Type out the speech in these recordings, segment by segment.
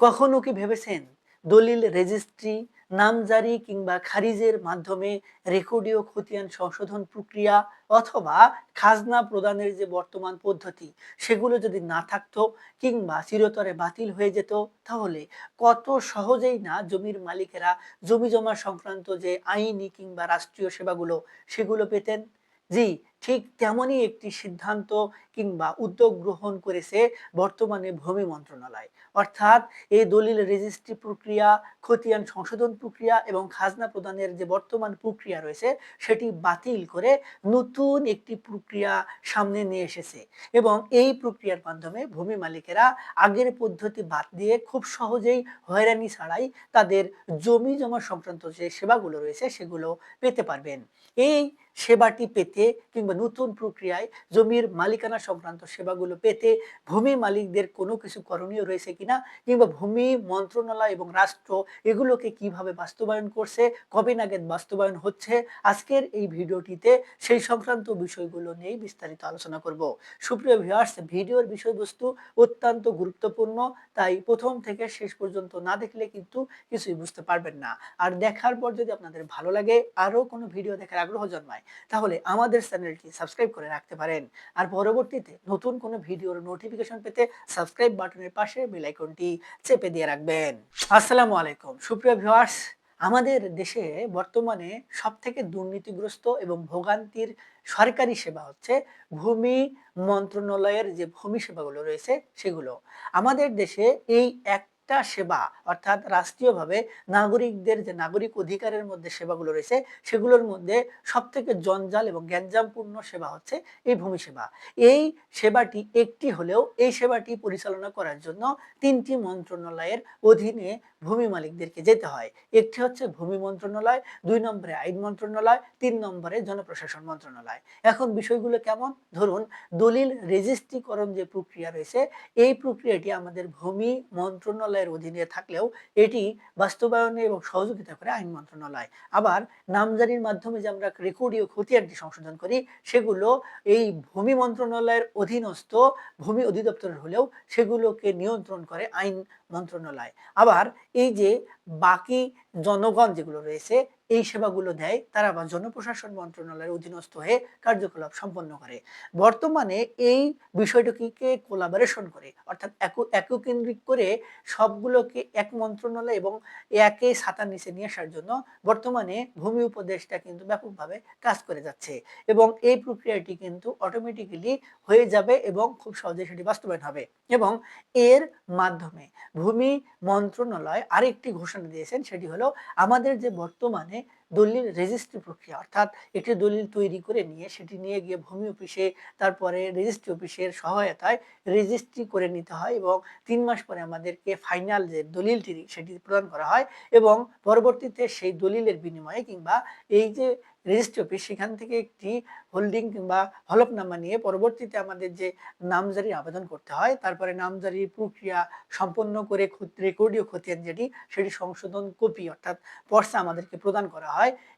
কখনো কি ভেবেছেন দলিল রেজিস্ট্রি নামজারি কিংবা খারিজের মাধ্যমে রেকর্ডীয় খতিয়ান সংশোধন প্রক্রিয়া অথবা খাজনা প্রদানের যে বর্তমান পদ্ধতি, সেগুলো যদি না থাকতো কিংবা চিরতরে বাতিল হয়ে যেত, তাহলে কত সহজেই না জমির মালিকেরা জমি জমা সংক্রান্ত যে আইনি কিংবা রাষ্ট্রীয় সেবাগুলো, সেগুলো পেতেন? জি ঠিক তেমনই একটি সিদ্ধান্ত কিংবা উদ্যোগ গ্রহণ করেছে বর্তমানে ভূমি মন্ত্রণালয়। অর্থাৎ এই দলিল রেজিস্ট্রি প্রক্রিয়া, খতিয়ান সংশোধন প্রক্রিয়া এবং খাজনা প্রদানের যে বর্তমান প্রক্রিয়া রয়েছে, সেটি বাতিল করে নতুন একটি প্রক্রিয়া সামনে নিয়ে এসেছে এবং এই প্রক্রিয়ার মাধ্যমে ভূমি মালিকেরা আগের পদ্ধতি বাদ দিয়ে খুব সহজেই হয়রানি ছাড়াই তাদের জমি জমা সংক্রান্ত যে সেবাগুলো রয়েছে, সেগুলো পেতে পারবেন। এই সেবাটি পেতে কিংবা নতুন প্রক্রিয়ায় জমির মালিকানা সংক্রান্ত সেবাগুলো পেতে ভূমি মালিকদের কোনো কিছু করণীয় রয়েছে কিনা কিংবা ভূমি মন্ত্রণালয় এবং রাষ্ট্র এগুলোকে কীভাবে বাস্তবায়ন করছে, কবে নাগাদ বাস্তবায়ন হচ্ছে, আজকের এই ভিডিওটিতে সেই সংক্রান্ত বিষয়গুলো নিয়েই বিস্তারিত আলোচনা করব। সুপ্রিয় ভিউয়ার্স ভিডিওর বিষয়বস্তু অত্যন্ত গুরুত্বপূর্ণ, তাই প্রথম থেকে শেষ পর্যন্ত না দেখলে কিন্তু কিছুই বুঝতে পারবেন না। আর দেখার পর যদি আপনাদের ভালো লাগে, আরও কোনো ভিডিও দেখার আগ্রহ জন্মায়, তাহলে আমাদের চ্যানেলটি সাবস্ক্রাইব করে রাখতে পারেন। আর পরবর্তীতে নতুন কোনো ভিডিওর নোটিফিকেশন পেতে সাবস্ক্রাইব বাটনের পাশে বেল আইকনটি চেপে দিয়ে রাখবেন। আসসালামু আলাইকুম। সুপ্রিয় ভিউয়ার্স, আমাদের দেশে বর্তমানে সব থেকে দুর্নীতিগ্রস্ত এবং ভোগান্তির সরকারি সেবা হচ্ছে ভূমি মন্ত্রণালয়ের যে ভূমি সেবাগুলো রয়েছে সেগুলো। আমাদের দেশে এই এক একটা সেবা, অর্থাৎ রাষ্ট্রীয়ভাবে নাগরিকদের যে নাগরিক অধিকারের মধ্যে সেবাগুলো রয়েছে, সেগুলোর মধ্যে সব থেকে জঞ্জাল এবং গ্যাঞ্জামপূর্ণ সেবা হচ্ছে এই ভূমি সেবা। এই সেবাটি একটি হলেও এই সেবাটি পরিচালনা করার জন্য তিনটি মন্ত্রণালয়ের অধীনে ভূমি মালিকদেরকে যেতে হয়। একটি হচ্ছে ভূমি মন্ত্রণালয়, দুই নম্বরে আইন মন্ত্রণালয়, তিন নম্বরে জনপ্রশাসন মন্ত্রণালয়। এখন বিষয়গুলো কেমন? ধরুন, দলিল রেজিস্ট্রিকরণ যে প্রক্রিয়া রয়েছে, এই প্রক্রিয়াটি আমাদের ভূমি মন্ত্রণালয়ের অধীনে থাকলেও এটি বাস্তবায়নে এবং সহযোগিতা করে আইন মন্ত্রণালয়। আবার নামজারির মাধ্যমে যে আমরা রেকর্ডীয় খতিয়ানটি সংশোধন করি, সেগুলো এই ভূমি মন্ত্রণালয়ের অধীনস্থ ভূমি অধিদপ্তরের হলেও সেগুলোকে নিয়ন্ত্রণ করে আইন মন্ত্রণালয়। আবার এই যে বাকি জনগণ যেগুলো রয়েছে, এই সেবাগুলো দেয়, তারা আবার জনপ্রশাসন মন্ত্রণালয়ের অধীনস্থ হয়ে কার্যকলাপ সম্পন্ন করে। বর্তমানে এই বিষয়টিকে কোলাবোরেশন করে, অর্থাৎ এককেন্দ্রিক করে সবগুলোকে এক মন্ত্রণালয় এবং একে ছাতার নিচে নিয়ে আসার জন্য বর্তমানে ভূমি উপদেশটা কিন্তু ব্যাপকভাবে কাজ করে যাচ্ছে। এবং এই প্রক্রিয়াটি কিন্তু অটোমেটিক্যালি হয়ে যাবে এবং খুব সহজে সেটি বাস্তবায়ন হবে। এবং এর মাধ্যমে ভূমি মন্ত্রণালয় আরেকটি ঘোষণা দিয়েছেন সেটি হলো আমাদের যে বর্তমানে দলিল রেজিস্ট্রি প্রক্রিয়া, অর্থাৎ একটি দলিল তৈরি করে নিয়ে সেটি নিয়ে গিয়ে ভূমি অফিসে তারপরে রেজিস্ট্রি অফিসের সহায়তায় রেজিস্ট্রি করে নিতে হয় এবং তিন মাস পরে আমাদেরকে ফাইনাল যে দলিলটি সেটি প্রদান করা হয় এবং পরবর্তীতে সেই দলিলের বিনিময়ে কিংবা এই যে রেজিস্ট্রি অফিস সেখান থেকে একটি হোল্ডিং কিংবা হলফনামা নিয়ে পরবর্তীতে আমাদের যে নামজারির আবেদন করতে হয়, তারপরে নামজারির প্রক্রিয়া সম্পন্ন করে রেকর্ডীয় খতিয়ান যেটি, সেটি সংশোধন কপি অর্থাৎ পর্সা আমাদেরকে প্রদান করা হয়।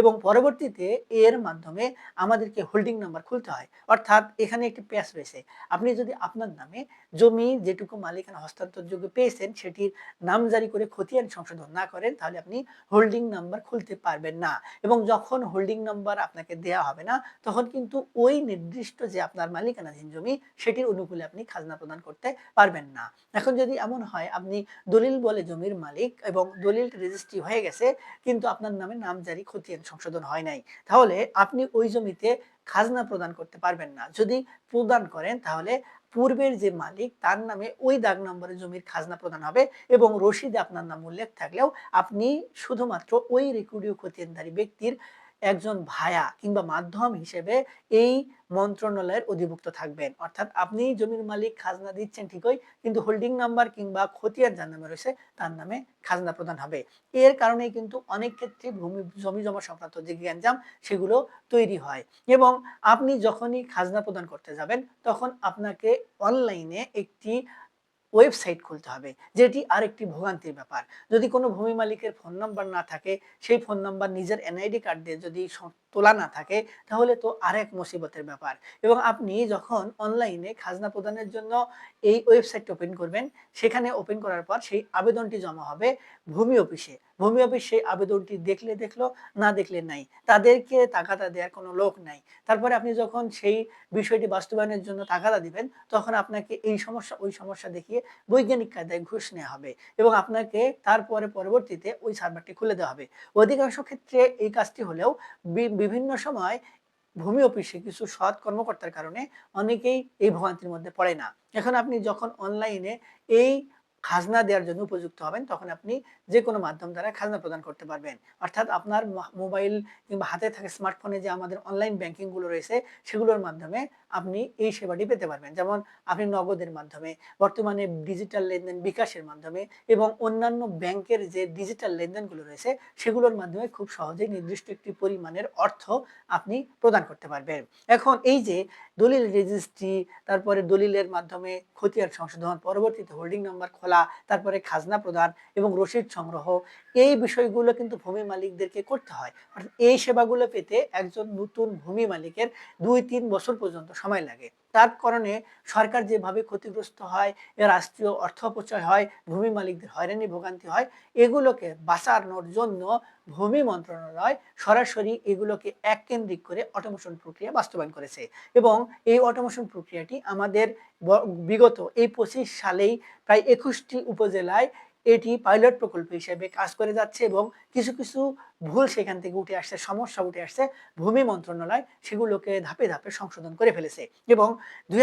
এবং পরবর্তীতে এর মাধ্যমে আমাদেরকে হোল্ডিং নাম্বার খুলতে হয়। অর্থাৎ এখানে একটি প্যাস রয়েছে। আপনি যদি আপনার নামে জমি যেটুকু মালিকানা হস্তান্তরযোগ্য পেয়েছেন, সেটির নামজারি করে খতিয়ান সংশোধন না করেন, তাহলে আপনি হোল্ডিং নাম্বার খুলতে পারবেন না। এবং যখন হোল্ডিং নাম্বার আপনাকে দেয়া হবে না, তখন কিন্তু ওই নির্দিষ্ট যে আপনার মালিকানাধীন জমি, সেটির অনুকূলে আপনি খাজনা প্রদান করতে পারবেন না। এখন যদি এমন হয়, আপনি দলিল বলে জমির মালিক এবং দলিল রেজিস্ট্রি হয়ে গেছে, কিন্তু আপনার নামে নাম জারি খতিয়ান সংশোধন হয় নাই, তাহলে আপনি ওই জমিতে খাজনা প্রদান করতে পারবেন না। যদি প্রদান করেন, তাহলে পূর্বের যে মালিক, তার নামে ওই দাগ নম্বরে জমির খাজনা প্রদান হবে এবং রসিদে আপনার নাম উল্লেখ থাকলেও আপনি শুধুমাত্র ওই রেকর্ডীয় খতিয়ানধারী ব্যক্তির একজন ভায়া কিংবা মাধ্যম হিসেবে এই মন্ত্রণালয়ের অধিভুক্ত থাকবেন। অর্থাৎ আপনি জমির মালিক, খাজনা দিচ্ছেন ঠিকই, কিন্তু হোল্ডিং নাম্বার কিংবা খতিয়ার যার নামে রয়েছে, তার নামে খাজনা প্রদান হবে। এর কারণে কিন্তু অনেক ক্ষেত্রে ভূমি, জমি জমা সংক্রান্ত যে গ্যাঞ্জাম, সেগুলো তৈরি হয়। এবং আপনি যখনই খাজনা প্রদান করতে যাবেন, তখন আপনাকে অনলাইনে একটি ওয়েবসাইট খুলতে হবে, যেটি আরেকটি ভোগান্তির ব্যাপার। যদি কোনো ভূমি মালিকের ফোন নাম্বার না থাকে, সেই ফোন নাম্বার নিজের এনআইডি কার্ড দিয়ে যদি তোলা না থাকে, তাহলে তো আরেক মুসিবতের ব্যাপার। এবং আপনি যখন অনলাইনে খাজনা প্রদানের জন্য এই ওয়েবসাইটটা ওপেন করবেন, সেখানে ওপেন করার পর সেই আবেদনটি জমা হবে ভূমি অফিসে। ভূমি অফিস সেই আবেদনটি দেখলে দেখল, না দেখলে নাই। তাদেরকে তাকাতা দেওয়ার কোনো লোক নাই। তারপরে আপনি যখন সেই বিষয়টি বাস্তবায়নের জন্য তাকাতা দিবেন, তখন আপনাকে এই সমস্যা, ওই সমস্যা দেখিয়ে বৈজ্ঞানিক কায়দায় ঘুষ নেওয়া হবে এবং আপনাকে তারপরে পরবর্তীতে ওই সার্ভারটি খুলে দেওয়া হবে। অধিকাংশ ক্ষেত্রে এই কাজটি হলেও বিভিন্ন সময় ভূমি অফিসে কিছু সৎ কর্মকর্তার কারণে অনেকেই এই ভোগান্তির মধ্যে পড়ে না। এখন আপনি যখন অনলাইনে এই খাজনা দেওয়ার জন্য উপযুক্ত হবেন, তখন আপনি যে কোনো মাধ্যম দ্বারা খাজনা প্রদান করতে পারবেন। অর্থাৎ আপনার মোবাইল কিংবা হাতে থাকা স্মার্টফোনে যে আমাদের অনলাইন ব্যাংকিংগুলো রয়েছে, সেগুলোর মাধ্যমে আপনি এই সেবাটি পেতে পারবেন। যেমন আপনি নগদের মাধ্যমে, বর্তমানে ডিজিটাল লেনদেন বিকাশের মাধ্যমে এবং অন্যান্য ব্যাংকের যে ডিজিটাল লেনদেনগুলো রয়েছে, সেগুলোর মাধ্যমে খুব সহজেই নির্দিষ্ট একটি পরিমাণের অর্থ আপনি প্রদান করতে পারবেন। এখন এই যে দলিল রেজিস্ট্রি, তারপরে দলিলের মাধ্যমে খতিয়ান সংশোধন, পরবর্তীতে হোল্ডিং নাম্বার খোলা, তারপরে খাজনা প্রদান এবং রসিদ সংগ্রহ এই বিষয়গুলো কিন্তু ভূমি মালিকদেরকে করতে হয়। অর্থাৎ এই সেবাগুলো পেতে একজন নতুন ভূমি মালিকের দুই, তিন বছর পর্যন্ত সময় লাগে। তার কারণে সরকার যেভাবে ক্ষতিগ্রস্ত হয় রাষ্ট্রীয় অর্থ অপচয় হয়, ভূমি মালিকদের হয়রানি, ভোগান্তি হয়, এগুলোকে বাঁচানোর জন্য ভূমি মন্ত্রণালয় সরাসরি এগুলোকে এক কেন্দ্রিক করে অটোমেশন প্রক্রিয়া বাস্তবায়ন করেছে। এবং এই অটোমেশন প্রক্রিয়াটি আমাদের বিগত এই পঁচিশ সালেই প্রায় একুশটি উপজেলায় এটি পাইলট প্রকল্প হিসেবে কাজ করে যাচ্ছে এবং কিছু কিছু ভুল সেখান থেকে উঠে আসছে, সমস্যা উঠে আসছে, ভূমি মন্ত্রণালয় সেগুলোকে ধাপে ধাপে সংশোধন করে ফেলেছে এবং দুই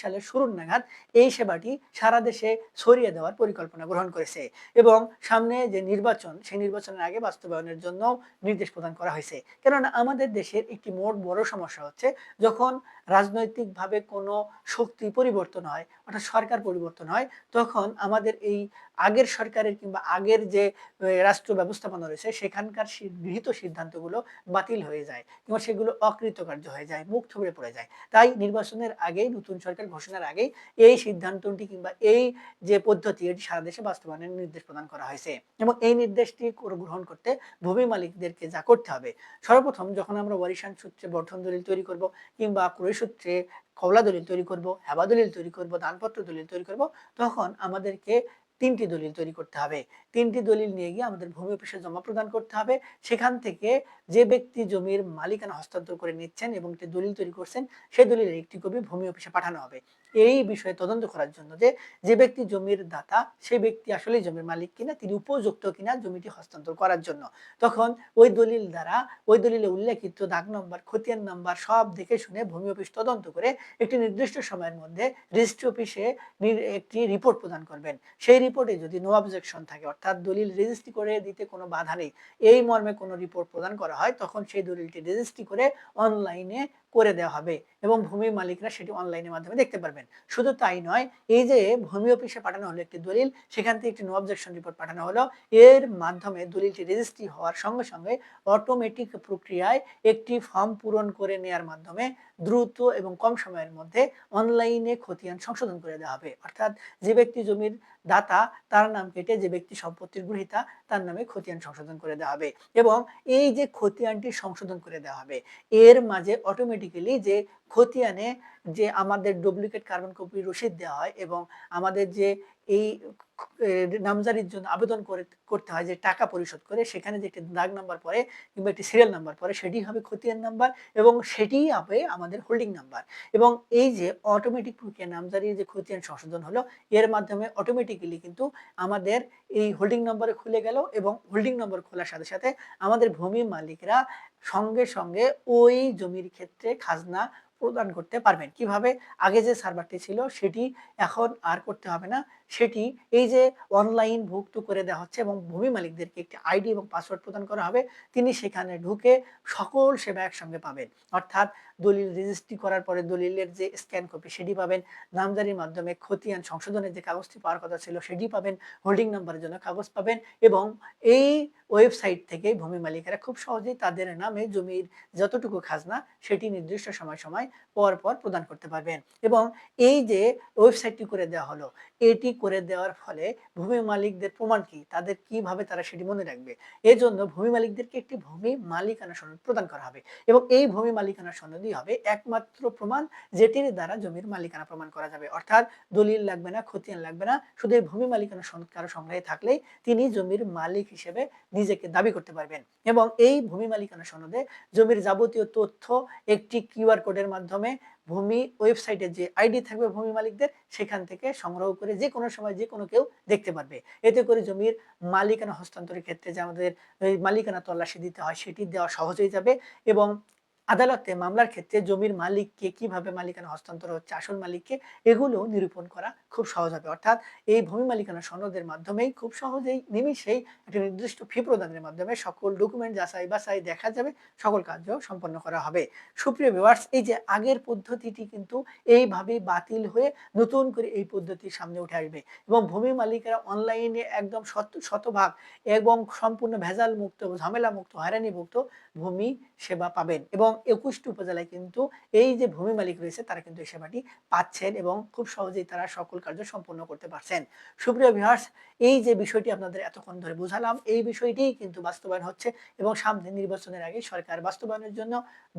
সালের শুরুর নাগাদ এই সেবাটি সারা দেশে ছড়িয়ে দেওয়ার পরিকল্পনা গ্রহণ করেছে এবং সামনে যে নির্বাচন, সেই নির্বাচনের আগে বাস্তবায়নের জন্য নির্দেশ প্রদান করা হয়েছে। কেননা আমাদের দেশের একটি মোট বড় সমস্যা হচ্ছে যখন রাজনৈতিকভাবে কোনো শক্তি পরিবর্তন হয়, অর্থাৎ সরকার পরিবর্তন হয়, তখন আমাদের এই আগের সরকারের কিংবা আগের যে রাষ্ট্র ব্যবস্থাপনা রয়েছে, সেখানকার সি- গৃহীত সিদ্ধান্তগুলো বাতিল হয়ে যায় কিংবা সেগুলো অকৃতকার্য হয়ে যায়, মুখ থুবড়ে পড়ে যায়। তাই নির্বাচনের আগেই, নতুন সরকার ঘোষণার আগেই এই সিদ্ধান্তটি কিংবা এই যে পদ্ধতি, এটি সারা দেশে বাস্তবায়নের নির্দেশ প্রদান করা হয়েছে এবং এই নির্দেশটি গ্রহণ করতে ভূমি মালিকদেরকে যা করতে হবে। সর্বপ্রথম যখন আমরা ওয়ারিশান সূত্রে বর্ধন দলিল তৈরি করব কিংবা ক্রয় সূত্রে কওলা দলিল তৈরি করব, হেবা দলিল তৈরি করব, দানপত্র দলিল তৈরি করব, তখন আমাদেরকে তিনটি দলিল তৈরি করতে হবে। তিনটি দলিল নিয়ে গিয়ে আমাদের ভূমি অফিসে জমা প্রদান করতে হবে। সেখান থেকে যে ব্যক্তি জমির মালিকানা হস্তান্তর করে নিচ্ছেন এবং দলিল তৈরি করছেন, সেই দলিলের একটি কপি ভূমি অফিসে পাঠানো হবে। এই বিষয়ে তদন্ত করার জন্য যে যে ব্যক্তি জমির দাতা সেই ব্যক্তি আসলে জমির মালিক কিনা, তিনি উপযুক্ত কিনা জমিটি হস্তান্তর করার জন্য। তখন ওই দলিল দ্বারা, ওই দলিলে উল্লেখিত দাগ নম্বর, খতিয়ান নাম্বার সব দেখে শুনে ভূমি অফিস তদন্ত করে একটি নির্দিষ্ট সময়ের মধ্যে রেজিস্ট্রি অফিসে একটি রিপোর্ট প্রদান করবেন। সেই রিপোর্টে যদি নো অবজেকশন থাকে, অর্থাৎ দলিল রেজিস্ট্রি করে দিতে কোনো বাধা নেই, এই মর্মে কোনো রিপোর্ট প্রদান করা হয়, তখন সেই দলিলটি রেজিস্ট্রি করে অনলাইনে করে দেওয়া হবে এবং ভূমি মালিকরা সেটি অনলাইনের মাধ্যমে দেখতে পারবেন। শুধু তাই নয়, এই যে ভূমি অফিসে পাঠানো হলো একটি দলিল, সেখান থেকে একটি নো অবজেকশন রিপোর্ট পাঠানো হলো। এর মাধ্যমে দলিলটি রেজিস্ট্রি হওয়ার সঙ্গে সঙ্গে অটোমেটিক প্রক্রিয়ায় একটি ফর্ম পূরণ করে নেয়ার মাধ্যমে দ্রুত এবং কম সময়ের মধ্যে অনলাইনে খতিয়ান সংশোধন করে দেওয়া হবে। অর্থাৎ যে ব্যক্তি জমির দাতা, তার নাম কেটে যে ব্যক্তি সম্পত্তির গ্রহীতা, তার নামে খতিয়ান সংশোধন করে দেওয়া হবে। এবং এই যে খতিয়ানটি সংশোধন করে দেওয়া হবে, এর মাঝে অটোমেটিক্যালি যে খতিয়ানে যে আমাদের ডুপ্লিকেট কার্বন কপি রসিদ দেওয়া হয় এবং আমাদের যে এই নামজারির জন্য আবেদন করে, করতে হয় যে টাকা পরিশোধ করে, সেখানে যে একটি দাগ নাম্বার পরে কিংবা একটি সিরিয়াল নাম্বার পরে সেটি হবে খতিয়ান নাম্বার এবং সেটিই হবে আমাদের হোল্ডিং নাম্বার এবং এই যে অটোমেটিক প্রক্রিয়া নামজারির যে খতিয়ান সংশোধন হলো, এর মাধ্যমে অটোমেটিক্যালি কিন্তু আমাদের এই হোল্ডিং নম্বরে খুলে গেল এবং হোল্ডিং নম্বর খোলার সাথে সাথে আমাদের ভূমি মালিকরা সঙ্গে সঙ্গে ওই জমির ক্ষেত্রে খাজনা প্রদান করতে পারবেন। কীভাবে? আগে যে সার্ভারটি ছিল সেটি এখন আর করতে হবে না। সেটি এই যে অনলাইন ভুক্ত করে দেওয়া হচ্ছে এবং ভূমি মালিকদেরকে একটি আইডি এবং পাসওয়ার্ড প্রদান করা হবে, তিনি সেখানে ঢুকে সকল সেবা একসঙ্গে পাবেন। অর্থাৎ দলিল রেজিস্ট্রি করার পরে দলিলের যে স্ক্যান কপি সেটি পাবেন নামজারির মাধ্যমে খতিয়ান সংশোধনের যে কাগজটি পাওয়ার কথা ছিল, সেটি পাবেন হোল্ডিং নাম্বারের জন্য কাগজ পাবেন এবং এই ওয়েবসাইট থেকে ভূমি মালিকেরা খুব সহজেই তাদের নামে জমির যতটুকু খাজনা, সেটি নির্দিষ্ট সময় সময় পর পর প্রদান করতে পারবেন। এবং এই যে ওয়েবসাইটটি করে দেওয়া হলো, এটি করে দেওয়ার ফলে ভূমি মালিকদের প্রমাণ কি? তাদের কীভাবে তারা সেটি মনে রাখবে? এজন্য ভূমি মালিকদেরকে একটি ভূমি মালিকানা সনদ প্রদান করা হবে এবং এই ভূমি মালিকানা সনদই হবে, একমাত্র প্রমাণ যেটির দ্বারা জমির মালিকানা প্রমাণ করা যাবে। অর্থাৎ দলিল লাগবে না, খতিয়ান লাগবে না, শুধু এই ভূমি মালিকানা কারও সংগ্রহে থাকলেই তিনি জমির মালিক হিসেবে নিজেকে দাবি করতে পারবেন। এবং এই ভূমি মালিকানা সনদে জমির যাবতীয় তথ্য, একটি কিউআর কোডের মাধ্যমে ভূমি ওয়েবসাইটে যে আইডি থাকবে ভূমি মালিকদের, সেখান থেকে সংগ্রহ করে যে কোনো সময় যে কোনো কেউ দেখতে পারবে। এতে করে জমির মালিকানা হস্তান্তরের ক্ষেত্রে যে আমাদের মালিকানা তল্লাশি দিতে হয়, সেটি দেওয়া সহজ হয়ে যাবে এবং আদালতে মামলার ক্ষেত্রে জমির মালিককে কীভাবে মালিকানা হস্তান্তর হচ্ছে, আসল মালিককে, এগুলো নিরূপণ করা খুব সহজ হবে। অর্থাৎ এই ভূমি মালিকানা সনদের মাধ্যমেই খুব সহজেই নিমিষেই একটি নির্দিষ্ট ফি প্রদানের মাধ্যমে সকল ডকুমেন্ট যাচাই বাছাই দেখা যাবে, সকল কার্য সম্পন্ন করা হবে। সুপ্রিয় ভিউয়ার্স এই যে আগের পদ্ধতিটি কিন্তু এইভাবে বাতিল হয়ে নতুন করে এই পদ্ধতি সামনে উঠে আসবে এবং ভূমি মালিকেরা অনলাইনে একদম শত, শতভাগ এবং সম্পূর্ণ ভেজাল মুক্ত ঝামেলা মুক্ত হয়রানি মুক্ত ভূমি সেবা পাবেন এবং একুশটি উপজেলায় কিন্তু এই যে ভূমি মালিক রয়েছে, তারা কিন্তু এই সেবাটি পাচ্ছেন এবং খুব সহজেই তারা সকল কার্য সম্পন্ন করতে পারছেন। সুপ্রিয় ভিউয়ার্স এই যে বিষয়টি আপনাদের এতক্ষণ ধরে বোঝালাম, এই বিষয়টিই কিন্তু বাস্তবায়ন হচ্ছে এবং সামনে নির্বাচনের আগে সরকার বাস্তবায়নের জন্য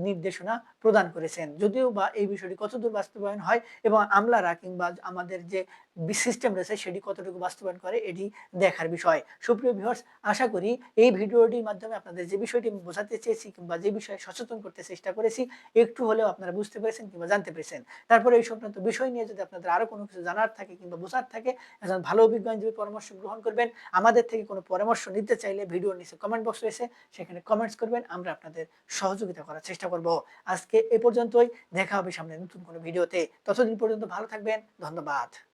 নির্দেশনা প্রদান করেছেন। যদিও বা এই বিষয়টি কতদূর বাস্তবায়ন হয় এবং আমলারা কিংবা আমাদের যে সিস্টেম রয়েছে সেটি কতটুকু বাস্তবায়ন করে এটি দেখার বিষয়। সুপ্রিয় ভিউয়ার্স আশা করি এই ভিডিওটির মাধ্যমে আপনাদের যে বিষয়টি আমি বোঝাতে চেয়েছি কিংবা যে বিষয়ে সচেতন করতে চেষ্টা করেছি, একটু হলেও আপনারা বুঝতে পেরেছেন কিংবা জানতে পেরেছেন। তারপরে এই সংক্রান্ত বিষয় নিয়ে যদি আপনাদের আরও কোনো কিছু জানার থাকে কিংবা বোঝার থাকে, একজন ভালো অভিজ্ঞ আইনজীবী পরামর্শ গ্রহণ করবেন। আমাদের থেকে কোনো পরামর্শ নিতে চাইলে ভিডিওর নিচে কমেন্ট বক্স রয়েছে, সেখানে কমেন্টস করবেন, আমরা আপনাদের সহযোগিতা করার চেষ্টা করব। আজকে এ পর্যন্তই, দেখা হবে সামনে নতুন কোনো ভিডিওতে। ততদিন পর্যন্ত ভালো থাকবেন, ধন্যবাদ।